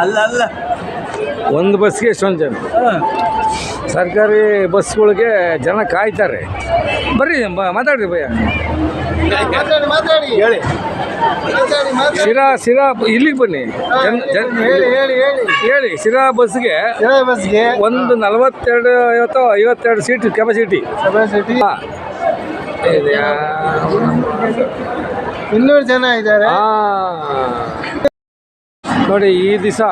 ಅಲ್ಲ ಅಲ್ಲ. ಒಂದು ಬಸ್ಗೆ ಎಷ್ಟೊಂದು ಜನ? ಸರ್ಕಾರಿ ಬಸ್ಗಳಿಗೆ ಜನ ಕಾಯ್ತಾರೆ. ಬರ್ರಿ ಮಾತಾಡ್ರಿ ಭಯ ಹೇಳಿ. ಶಿರಾ ಶಿರಾ ಇಲ್ಲಿಗೆ ಬನ್ನಿ. ಹೇಳಿ ಶಿರಾ ಬಸ್ಗೆ ಬಸ್ಗೆ. ಒಂದು ನಲವತ್ತೆರಡು ಐವತ್ತು ಐವತ್ತೆರಡು ಸೀಟ್ ಕೆಪಾಸಿಟಿ ಕೆಪಾಸಿಟಿ ಇನ್ನೂರು ಜನ ಇದ್ದಾರೆ. ನೋಡಿ ಈ ದಿವಸ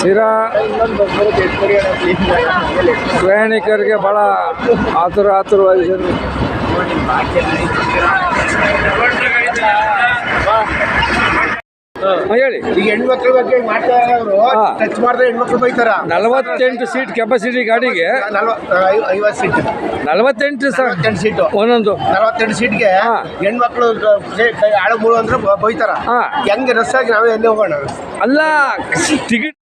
ಶಿರಾ ಪ್ರಯಾಣಿಕರಿಗೆ ಭಾಳ ಆತುರ ಆತುರವಾಗಿ ಹೇಳಿ. ಈಗ ಹೆಣ್ಮಕ್ಳ ಬಗ್ಗೆ ಮಾಡ್ತಾ ಹಾ. ಟಚ್ ಮಾಡಿದ್ರೆ ಹೆಣ್ಮಕ್ಳು ಬೈತಾರ? ನಲವತ್ತೆಂಟು ಸೀಟ್ ಕೆಪಾಸಿಟಿ ಗಾಡಿಗೆ. ಐವತ್ತು ಸೀಟ್ ನಲವತ್ತೆಂಟು ಸರ್ ನಲವತ್ತೆಂಟು ಸೀಟು ಒಂದೊಂದು. ನಲವತ್ತೆಂಟು ಸೀಟ್ಗೆ ಹಾ. ಹೆಣ್ಮಕ್ಳು ಆಳು ಮೂಳು ಅಂದ್ರೆ ಬ- ಬೈತಾರ? ಹಾ. ಹೆಂಗೆ ರಸ್ಸಾಗಿ ನಾವೇ ಎಲ್ಲಿ ಹೋಗೋಣ? ಅಲ್ಲ ಟಿಕೆಟ್